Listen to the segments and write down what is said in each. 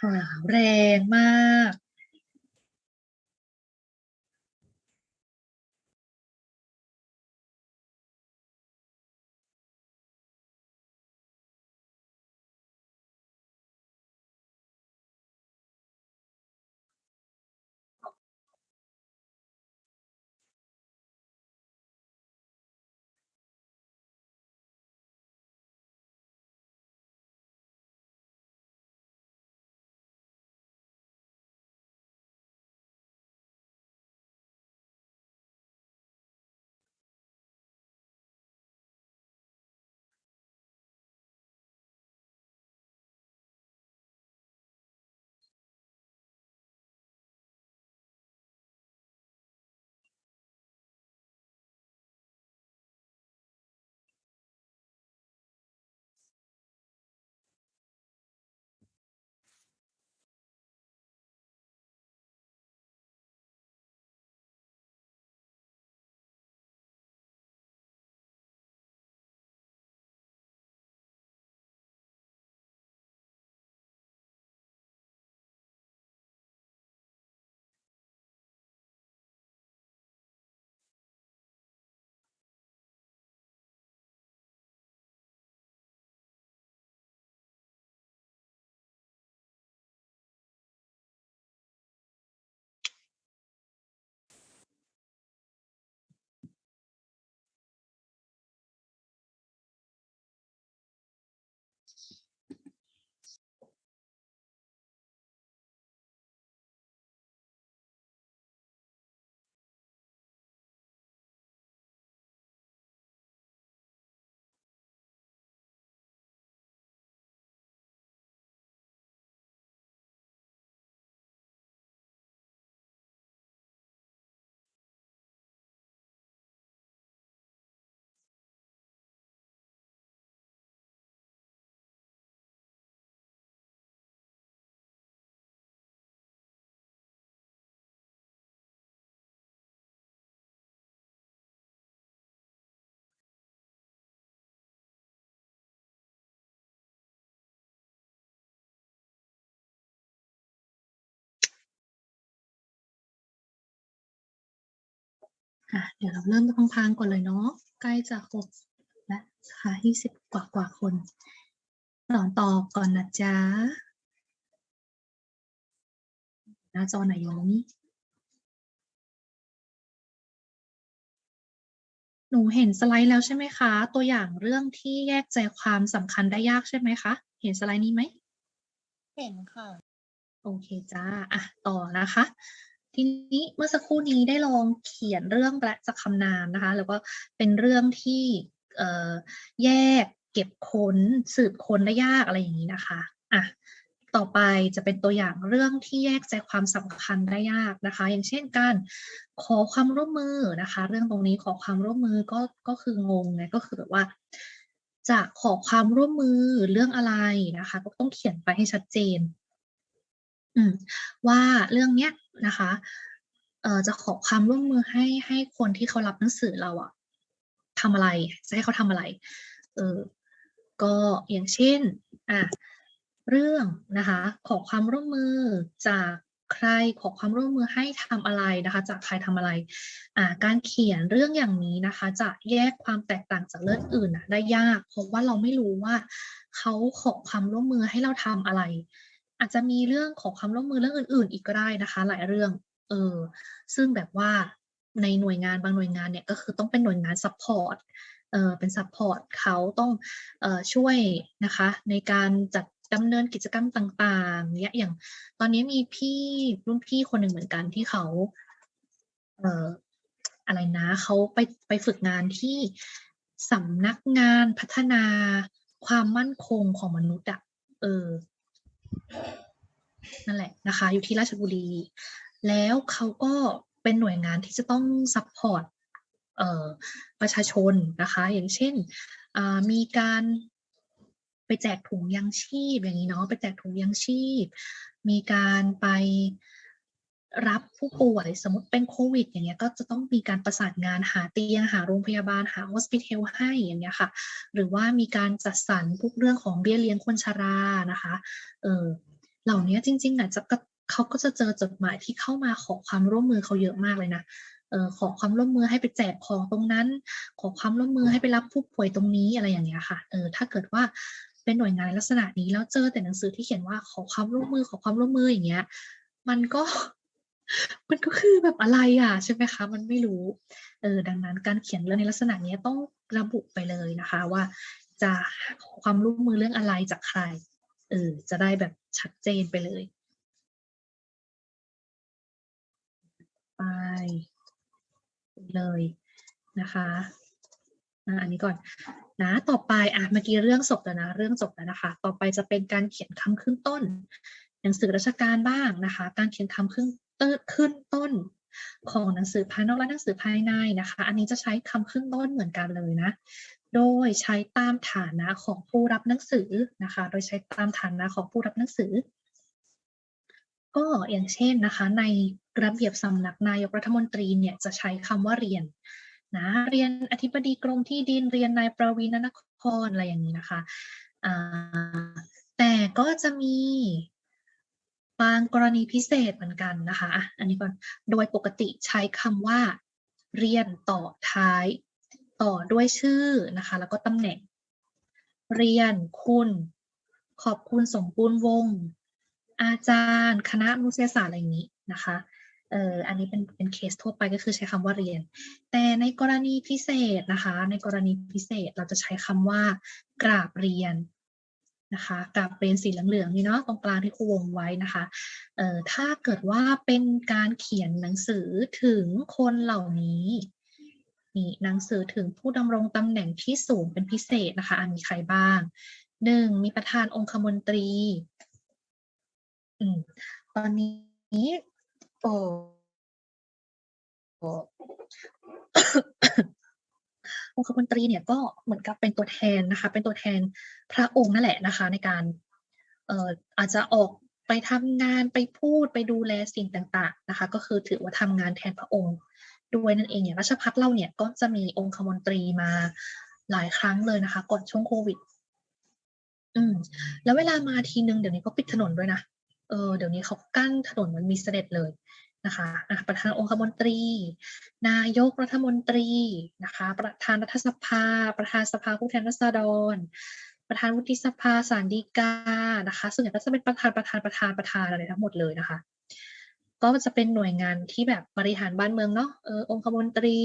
หาวแรงมาก อะเดี๋ยวเราเริ่มพังๆก่อนเลยเนาะใกล้จะครบแล้วค่ะยี่สิบกว่ากว่าคนสอนต่อก่อนนะจ๊ะหน้าจอไหนอยงหนูเห็นสไลด์แล้วใช่ไหมคะ ตัวอย่างเรื่องที่แยกใจความสำคัญได้ยากใช่ไหมคะ เห็นสไลด์นี้ไหม เห็นค่ะ โอเคจ้า อะ ต่อนะคะ ทีนี้เมื่อสักครู่นี้ได้ลองเขียนเรื่องและจะคำนามนะคะ แล้วก็เป็นเรื่องที่แยกเก็บค้นสืบค้นได้ยากอะไรอย่างนี้นะคะอะต่อไปจะเป็นตัวอย่างเรื่องที่แยกใจความสำคัญได้ยากนะคะ อย่างเช่นการขอความร่วมมือนะคะ เรื่องตรงนี้ขอความร่วมมือก็ก็คืองงไงก็คือแบบว่า จะขอความร่วมมือเรื่องอะไรนะคะ ก็ต้องเขียนไปให้ชัดเจน ว่าเรื่องเนี้ยนะคะเอ่อจะขอความร่วมมือให้ให้คนที่เขารับหนังสือเราอะทำอะไรจะให้เขาทำอะไรเออก็อย่างเช่นอะเรื่องนะคะขอความร่วมมือจากใครขอความร่วมมือให้ทำอะไรนะคะ จากใครทำอะไรอ่าการเขียนเรื่องอย่างนี้นะคะ จะแยกความแตกต่างจากเรื่องอื่นนะได้ยากเพราะว่าเราไม่รู้ว่าเขาขอความร่วมมือให้เราทำอะไร อาจจะมีเรื่องของความร่วมมือเรื่องอื่น ๆ อีกก็ได้นะคะ หลายเรื่อง เออ ซึ่งแบบว่าในหน่วยงานบางหน่วยงานเนี่ยก็คือต้องเป็นหน่วยงานซัพพอร์ต เออเป็นซัพพอร์ตเขาต้องเออช่วยนะคะ ในการจัดดำเนินกิจกรรมต่างๆเนี่ยอย่างตอนนี้มีพี่รุ่นพี่คนหนึ่งเหมือนกันที่เขา เอ่ออะไรนะเขาไปไปฝึกงานที่สำนักงานพัฒนาความมั่นคงของมนุษย์อะเออ นั่นแหละนะคะ อยู่ที่ราชบุรี แล้วเขาก็เป็นหน่วยงานที่จะต้องซัพพอร์ตประชาชนนะคะ อย่างเช่นมีการไปแจกถุงยังชีพอย่างนี้เนาะไปแจกถุงยังชีพ มีการไป รับผู้ป่วยสมมติเป็นโควิด อย่างเงี้ยก็จะต้องมีการประสานงานหาเตียงหาโรงพยาบาลหา hospital ให้อย่างเงี้ยค่ะ หรือว่ามีการจัดสรรพวกเรื่องของเบี้ยเลี้ยงคนชรานะคะเออเหล่านี้จริงๆอะจะก็เขาก็จะเจอจดหมายที่เข้ามาขอความร่วมมือเขาเยอะมากเลยนะเออขอความร่วมมือให้ไปแจกของตรงนั้น ขอความร่วมมือให้ไปรับผู้ป่วยตรงนี้อะไรอย่างเงี้ยค่ะเออถ้าเกิดว่าเป็นหน่วยงานลักษณะนี้แล้วเจอแต่หนังสือที่เขียนว่าขอความร่วมมือขอความร่วมมืออย่างเงี้ยมันก็ มันก็คือแบบอะไรอะใช่ไหมคะ มันไม่รู้เออดังนั้นการเขียนเรื่องในลักษณะนี้ต้องระบุไปเลยนะคะ ว่าจะขอความร่วมมือเรื่องอะไรจากใครเออจะได้แบบชัดเจนไปเลย ไปเลยนะคะอันนี้ก่อนนะต่อไปอะเมื่อกี้เรื่องจบแล้วนะเรื่องจบแล้วนะคะ ต่อไปจะเป็นการเขียนคำขึ้นต้น หนังสือราชการบ้างนะคะ การเขียนคำขึ้น ขึ้นต้นของหนังสือภายนอกและหนังสือภายในนะคะ อันนี้จะใช้คำขึ้นต้นเหมือนกันเลยนะ โดยใช้ตามฐานะของผู้รับหนังสือนะคะ โดยใช้ตามฐานะของผู้รับหนังสือ ก็อย่างเช่นนะคะ ในระเบียบสำนักนายกรัฐมนตรีเนี่ยจะใช้คำว่าเรียนนะเรียนอธิบดีกรมที่ดินเรียนนายประวีณนครอะไรอย่างนี้นะคะแต่ก็จะมี บางกรณีพิเศษเหมือนกันนะคะ อันนี้ก่อน โดยปกติใช้คำว่า เรียนต่อท้าย ต่อด้วยชื่อนะคะ แล้วก็ตำแหน่ง เรียนคุณ ขอบคุณสมบูรณ์วง อาจารย์ คณะมนุษยศาสตร์อะไรอย่างนี้นะคะเอออันนี้เป็นเป็นเคสทั่วไปก็คือใช้คำว่าเรียน แต่ในกรณีพิเศษนะคะ ในกรณีพิเศษเราจะใช้คำว่ากราบเรียน นะคะกราบเรียนสีเหลืองๆนี่เนาะตรงกลางที่ครูวงไว้นะคะเอ่อถ้าเกิดว่าเป็นการเขียนหนังสือถึงคนเหล่านี้นี่หนังสือถึงผู้ดำรงตำแหน่งที่สูงเป็นพิเศษนะคะมีใครบ้างหนึ่งมีประธานองคมนตรีอืมตอนนี้โอ้โองคมนตรีเนี่ยก็เหมือนกับเป็นตัวแทนนะคะ เป็นตัวแทนพระองค์นั่นแหละนะคะ ในการเอ่ออาจจะออกไปทำงานไปพูดไปดูแลสิ่งต่าง ๆนะคะ ก็คือถือว่าทำงานแทนพระองค์ด้วยนั่นเองเนี่ยราชพัฒเราเนี่ยก็จะมีองคมนตรีมาหลายครั้งเลยนะคะ ก่อนช่วงโควิด อืม แล้วเวลามาทีนึงเดี๋ยวนี้ก็ปิดถนนด้วยนะเออเดี๋ยวนี้เขากั้นถนนมันมีเสด็จเลย นะคะะประธานองคมนตรี นายกรัฐมนตรีนะคะประธานรัฐสภา ประธานสภาผู้แทนราษฎร ประธานวุฒิสภาสารดีกานะคะส่วนใหญ่ก็จะเป็นประธานประธานประธานประธานอะไรทั้งหมดเลยนะคะ ก็จะเป็นหน่วยงานที่แบบบริหารบ้านเมืองเนาะเออองคมนตรี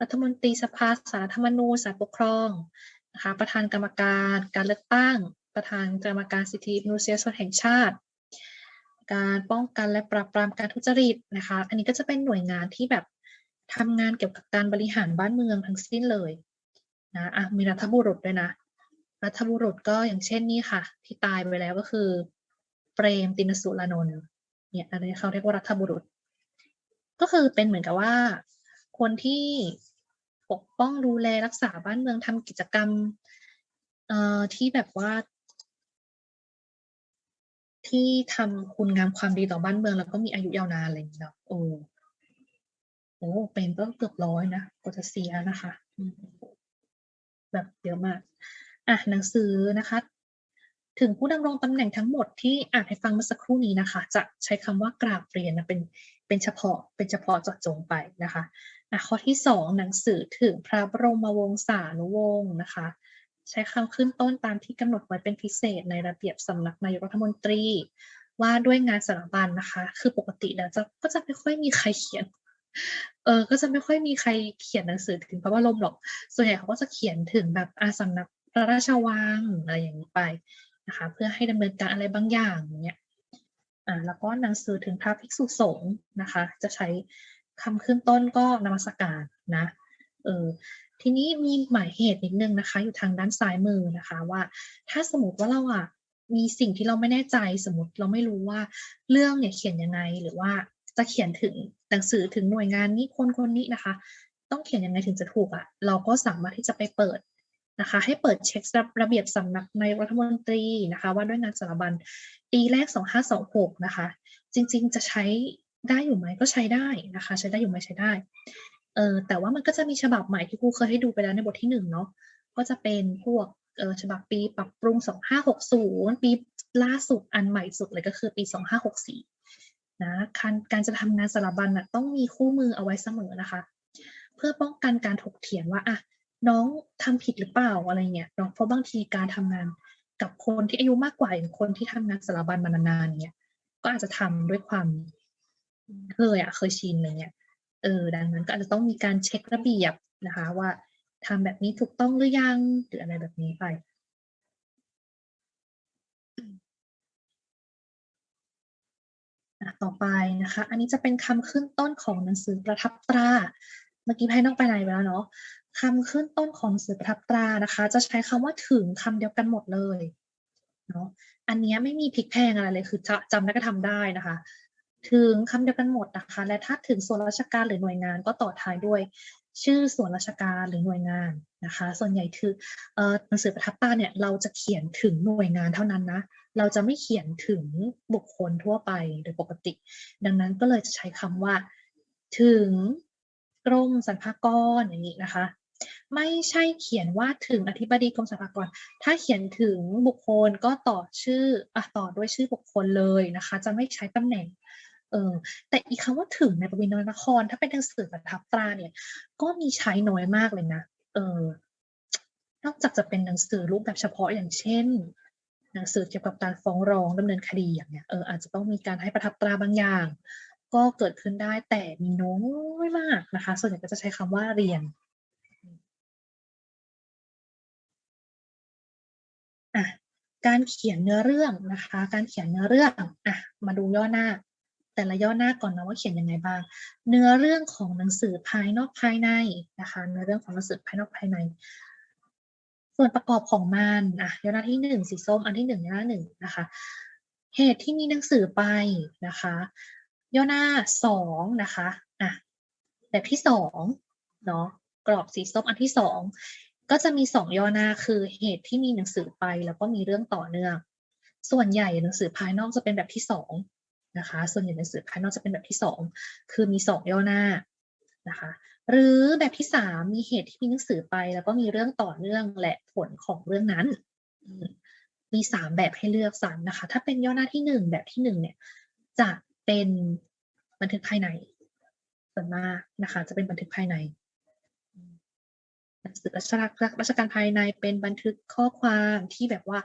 รัฐมนตรีสภาสารธรรมนูญสารปกครองนะคะประธานกรรมการการเลือกตั้ง ประธานกรรมการสิทธิมนุษยชนแห่งชาติ การป้องกันและปราบปรามการทุจริตนะคะ อันนี้ก็จะเป็นหน่วยงานที่แบบทำงานเกี่ยวกับการบริหารบ้านเมืองทั้งสิ้นเลยนะอะมีรัฐบุรุษด้วยนะ รัฐบุรุษก็อย่างเช่นนี่ค่ะ ที่ตายไปแล้วก็คือเปรมตินสุรานนท์เนี่ยอันนี้เขาเรียกว่ารัฐบุรุษ ก็คือเป็นเหมือนกับว่า คนที่ปกป้องดูแลรักษาบ้านเมืองทำกิจกรรมเอ่อที่แบบว่า ที่ทำคุณงามความดีต่อบ้านเมือง แล้วก็มีอายุยาวนานอะไรอย่างเงี้ยนะโอ้โอ้เป็นก็เกือบร้อยนะกว่าจะเสียนะคะแบบเยอะมากอะหนังสือนะคะ ถึงผู้ดำรงตำแหน่งทั้งหมดที่อ่านให้ฟังเมื่อสักครู่นี้นะคะ จะใช้คำว่ากราบเรียนนะเป็นเป็นเฉพาะเป็นเฉพาะเจาะจงไปนะคะอะข้อที่สองหนังสือถึงพระบรมวงศานุวงศ์นะคะ ใช้คำขึ้นต้นตามที่กำหนดไว้เป็นพิเศษในระเบียบสำนักนายกรัฐมนตรี ว่าด้วยงานสารบัญนะคะ คือปกติแล้วจะก็จะไม่ค่อยมีใครเขียนเออก็จะไม่ค่อยมีใครเขียนหนังสือถึงพระบรมหรอก ส่วนใหญ่เขาก็จะเขียนถึงแบบอาสำนักพระราชวังอะไรอย่างนี้ไปนะคะ เพื่อให้ดำเนินการอะไรบางอย่างเงี้ยอ่าแล้วก็หนังสือถึงพระภิกษุสงฆ์นะคะ จะใช้คำขึ้นต้นก็นมัสการนะเออ ทีนี้มีหมายเหตุนิดนึงนะคะ อยู่ทางด้านซ้ายมือนะคะว่า ถ้าสมมติว่าเราอะมีสิ่งที่เราไม่แน่ใจสมมติเราไม่รู้ว่าเรื่องเนี่ยเขียนยังไงหรือว่าจะเขียนถึงหนังสือถึงหน่วยงานนี้คนคนนี้นะคะ ต้องเขียนยังไงถึงจะถูกอะ เราก็สามารถที่จะไปเปิดนะคะ ให้เปิดเช็คระเบียบสำนักนายรัฐมนตรีนะคะ ว่าด้วยงานสารบัญปีแรก 2526 นะคะ จริงๆจะใช้ได้อยู่ไหมก็ใช้ได้นะคะ ใช้ได้อยู่ไหมใช้ได้ เออแต่ว่ามันก็จะมีฉบับใหม่ที่ครูเคยให้ดูไปแล้วในบทที่หนึ่งเนาะก็จะเป็นพวกเออฉบับปีปรับปรุง 2560 ปีล่าสุดอันใหม่สุดเลยก็คือปี 2564นะการการจะทำงานสารบัญน่ะต้องมีคู่มือเอาไว้เสมอนะคะ เพื่อป้องกันการถกเถียงว่าอะน้องทำผิดหรือเปล่าอะไรเงี้ยเนาะเพราะบางทีการทำงานกับคนที่อายุมากกว่าอย่างคนที่ทำงานสารบัญมานานๆเนี่ยก็อาจจะทำด้วยความเคยอะเคยชินอะไรเงี้ย เออดังนั้นก็อาจจะต้องมีการเช็คระเบียบนะคะ ว่าทำแบบนี้ถูกต้องหรือยังหรืออะไรแบบนี้ไปต่อไปนะคะ อันนี้จะเป็นคำขึ้นต้นของหนังสือประทับตรา เมื่อกี้ภายนอกไปไหนไปแล้วเนาะคำขึ้นต้นของหนังสือประทับตรานะคะ จะใช้คำว่าถึงคำเดียวกันหมดเลยเนาะ อันนี้ไม่มีพลิกแพงอะไรเลยคือจะจำได้ก็ทำได้นะคะ ถึงคำเดียวกันหมดนะคะ และถ้าถึงส่วนราชการหรือหน่วยงานก็ต่อท้ายด้วย ชื่อส่วนราชการหรือหน่วยงานนะคะ ส่วนใหญ่คือหนังสือประทับตาเนี่ยเราจะเขียนถึงหน่วยงานเท่านั้นนะเราจะไม่เขียนถึงบุคคลทั่วไปโดยปกติ ดังนั้นก็เลยจะใช้คำว่า ถึงกรมสรรพากรอย่างนี้นะคะ ไม่ใช่เขียนว่าถึงอธิบดีกรมสรรพากร ถ้าเขียนถึงบุคคลก็ต่อชื่ออะต่อด้วยชื่อบุคคลเลยนะคะ จะไม่ใช้ตำแหน่ง เออแต่อีกคำว่าถึงในประวินนคร ถ้าเป็นหนังสือประทับตราเนี่ย ก็มีใช้น้อยมากเลยนะเออนอกจากจะเป็นหนังสือรูปแบบเฉพาะอย่างเช่น หนังสือเกี่ยวกับการฟ้องร้องดำเนินคดีอย่างเนี้ยเอออาจจะต้องมีการให้ประทับตราบางอย่าง ก็เกิดขึ้นได้แต่มีน้อยมากนะคะ ส่วนใหญ่ก็จะใช้คำว่าเรียนอะการเขียนเนื้อเรื่องนะคะ การเขียนเนื้อเรื่องอะมาดูย่อหน้า แต่ละย่อหน้าก่อนนะว่าเขียนยังไงบ้าง เนื้อเรื่องของหนังสือภายนอกภายในนะคะเนื้อเรื่องของหนังสือภายนอกภายใน ส่วนประกอบของมันอะย่อหน้าที่หนึ่งสีส้มอันที่หนึ่งย่อหน้าหนึ่งนะคะเหตุที่มีหนังสือไปนะคะ ย่อหน้าสองนะคะอะแบบที่สองเนาะกรอบสีส้มอันที่สองก็จะมีสองย่อหน้าคือเหตุที่มีหนังสือไปแล้วก็มีเรื่องต่อเนื่อง ส่วนใหญ่หนังสือภายนอกจะเป็นแบบที่สอง นะคะ ส่วนใหญ่หนังสือภายนอกจะเป็นแบบที่สองคือมีสองย่อหน้านะคะ หรือแบบที่สามมีเหตุที่มีหนังสือไป แล้วก็มีเรื่องต่อเนื่องและผลของเรื่องนั้น มีสามแบบให้เลือกสรรนะคะ ถ้าเป็นย่อหน้าที่หนึ่งแบบที่หนึ่งเนี่ย จะเป็นบันทึกภายในส่วนมากนะคะ จะเป็นบันทึกภายในหนังสือราชการราชการภายในเป็นบันทึกข้อความที่แบบว่า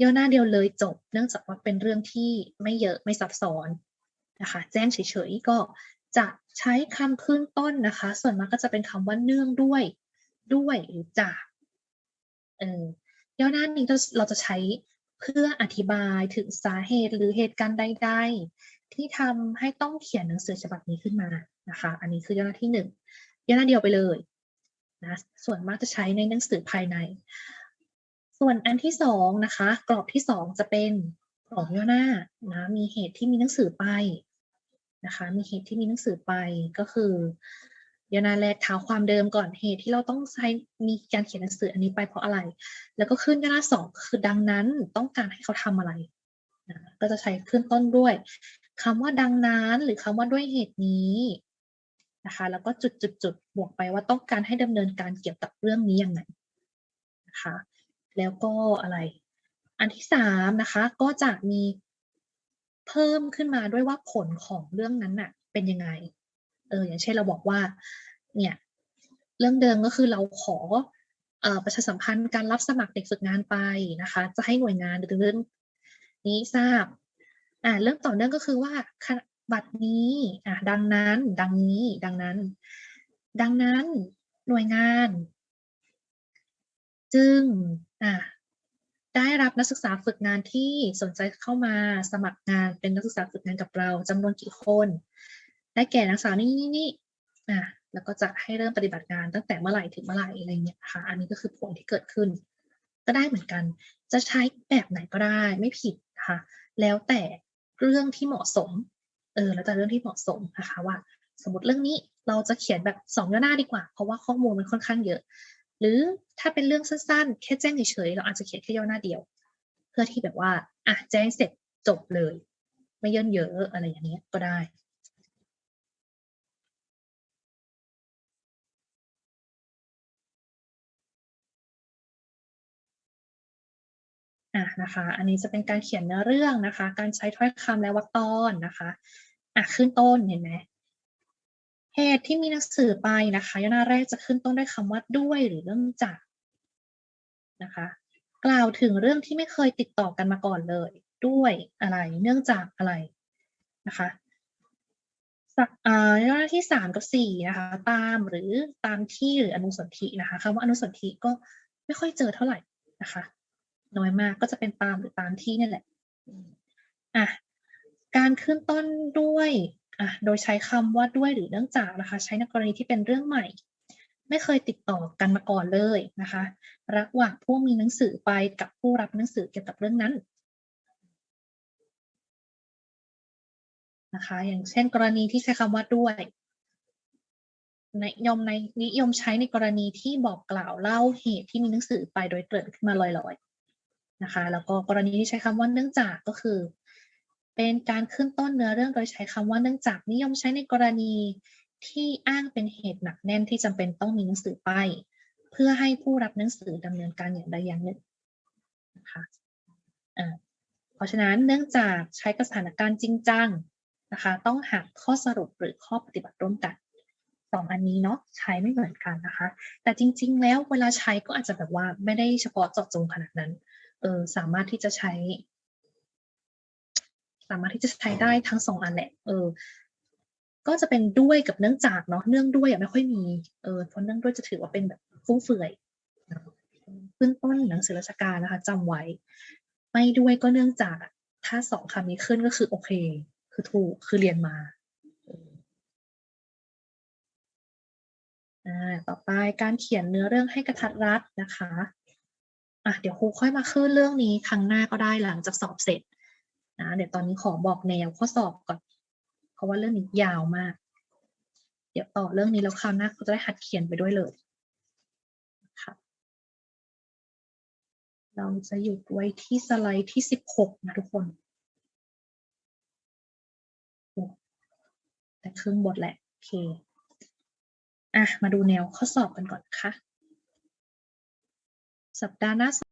ย่อหน้าเดียวเลยจบ เนื่องจากว่าเป็นเรื่องที่ไม่เยอะไม่ซับซ้อนนะคะแจ้งเฉยๆก็จะใช้คำขึ้นต้นนะคะ ส่วนมากก็จะเป็นคำว่าเนื่องด้วยด้วยหรือจากเออย่อหน้านี้เราเราจะใช้เพื่ออธิบายถึงสาเหตุหรือเหตุการณ์ใด ๆ ที่ทำให้ต้องเขียนหนังสือฉบับนี้ขึ้นมานะคะ อันนี้คือย่อหน้าที่หนึ่งย่อหน้าเดียวไปเลยนะส่วนมากจะใช้ในหนังสือภายใน ส่วนอันที่สองนะคะ กรอบที่สองจะเป็นกรอบย่อหน้านะมีเหตุที่มีหนังสือไปนะคะ มีเหตุที่มีหนังสือไปก็คือย่อหน้าแรกเท้าความเดิมก่อนเหตุที่เราต้องใช้มีการเขียนหนังสืออันนี้ไปเพราะอะไร แล้วก็ขึ้นย่อหน้าสองคือดังนั้นต้องการให้เขาทำอะไรนะก็จะใช้ขึ้นต้นด้วยคำว่าดังนั้นหรือคำว่าด้วยเหตุนี้นะคะ แล้วก็จุดจุดจุดบวกไปว่าต้องการให้ดำเนินการเกี่ยวกับเรื่องนี้อยังไงนะคะ แล้วก็อะไร อันที่สามนะคะ ก็จะมีเพิ่มขึ้นมาด้วยว่าผลของเรื่องนั้นน่ะ เป็นยังไง เออ อย่างเช่นเราบอกว่า เนี่ย เรื่องเดิมก็คือเราขอเอ่อประชาสัมพันธ์การรับสมัครเด็กฝึกงานไปนะคะ จะให้หน่วยงานหรือเรื่องนี้ทราบ อ่า เรื่องต่อเนื่องก็คือว่าบัตรนี้ อ่าดังนั้น ดังนี้ ดังนั้น ดังนั้น หน่วยงาน จึง อ่าได้รับนักศึกษาฝึกงานที่สนใจเข้ามาสมัครงานเป็นนักศึกษาฝึกงานกับเราจำนวนกี่คน ได้แก่นักศึกษานี่นี่นี่อ่าแล้วก็จะให้เริ่มปฏิบัติงานตั้งแต่เมื่อไหร่ถึงเมื่อไหร่อะไรเงี้ยนะคะอันนี้ก็คือผลที่เกิดขึ้น ก็ได้เหมือนกัน จะใช้แบบไหนก็ได้ไม่ผิดนะคะแล้วแต่เรื่องที่เหมาะสม เออ แล้วแต่เรื่องที่เหมาะสมนะคะว่า สมมติเรื่องนี้เราจะเขียนแบบสองหน้าดีกว่า เพราะว่าข้อมูลมันค่อนข้างเยอะ หรือถ้าเป็นเรื่องสั้นๆ แค่แจ้งเฉยๆเราอาจจะเขียนแค่ย่อหน้าเดียว เพื่อที่แบบว่าอะแจ้งเสร็จจบเลย ไม่ย่นเยอะอะไรอย่างเงี้ยก็ได้อะนะคะ อันนี้จะเป็นการเขียนเนื้อเรื่องนะคะ การใช้ถ้อยคำและวรรคตอนนะคะ อะขึ้นต้นเห็นไหม เหตุที่มีหนังสือไปนะคะย่อหน้าแรกจะขึ้นต้นด้วยคำว่าด้วยหรือเรื่องจากนะคะ กล่าวถึงเรื่องที่ไม่เคยติดต่อกันมาก่อนเลย ด้วยอะไรเนื่องจากอะไรนะคะสะอ่าย่อหน้าที่สามกับสี่นะคะตามหรือตามที่หรืออนุสนธินะคะคำว่าอนุสนธิก็ไม่ค่อยเจอเท่าไหร่นะคะน้อยมากก็จะเป็นตามหรือตามที่นี่แหละอะการขึ้นต้นด้วย อะโดยใช้คำว่าด้วยหรือเนื่องจากนะคะ ใช้ในกรณีที่เป็นเรื่องใหม่ ไม่เคยติดต่อกันมาก่อนเลยนะคะ ระหว่างผู้มีหนังสือไปกับผู้รับหนังสือเกี่ยวกับเรื่องนั้นนะคะ อย่างเช่นกรณีที่ใช้คำว่าด้วยนิยมในนิยมใช้ในกรณีที่บอกกล่าวเล่าเหตุที่มีหนังสือไปโดยเกริ่นขึ้นมาลอยๆนะคะ แล้วก็กรณีที่ใช้คำว่าเนื่องจากก็คือ เป็นการขึ้นต้นเนื้อเรื่องโดยใช้คำว่าเนื่องจากนิยมใช้ในกรณีที่อ้างเป็นเหตุหนักแน่นที่จำเป็นต้องมีหนังสือไป เพื่อให้ผู้รับหนังสือดำเนินการอย่างใดอย่างหนึ่งนะคะอ่าเพราะฉะนั้นเนื่องจากใช้กับสถานการณ์จริงจังนะคะต้องหาข้อสรุปหรือข้อปฏิบัติร่วมกันสองอันนี้เนาะใช้ไม่เหมือนกันนะคะ แต่จริง ๆ แล้วเวลาใช้ก็อาจจะแบบว่าไม่ได้เฉพาะเจาะจงขนาดนั้นเออสามารถที่จะใช้ สามารถที่จะใช้ได้ทั้งสองอันแหละเออ ก็จะเป็นด้วยกับเนื่องจากเนาะเนื่องด้วยอะไม่ค่อยมีเออเพราะเนื่องด้วยจะถือว่าเป็นแบบฟุ่มเฟือยขึ้นต้นหนังสือราชการนะคะจำไว้ ไม่ด้วยก็เนื่องจากถ้าสองคำนี้ขึ้นก็คือโอเค คือถูกคือเรียนมาอออ่าต่อไปการเขียนเนื้อเรื่องให้กระทัดรัดนะคะอะเดี๋ยวครูค่อยมาขึ้นเรื่องนี้ครั้งหน้าก็ได้หลังจากสอบเสร็จ นะเดี๋ยวตอนนี้ขอบอกแนวข้อสอบก่อน เพราะว่าเรื่องนี้ยาวมาก เดี๋ยวต่อเรื่องนี้แล้วคราวหน้าเขาจะได้หัดเขียนไปด้วยเลยค่ะเราจะหยุดไว้ที่สไลด์ที่สิบหกนะทุกคน แต่ครึ่งบทแหละโอเคอะมาดูแนวข้อสอบกันก่อนนะคะสัปดาห์หน้า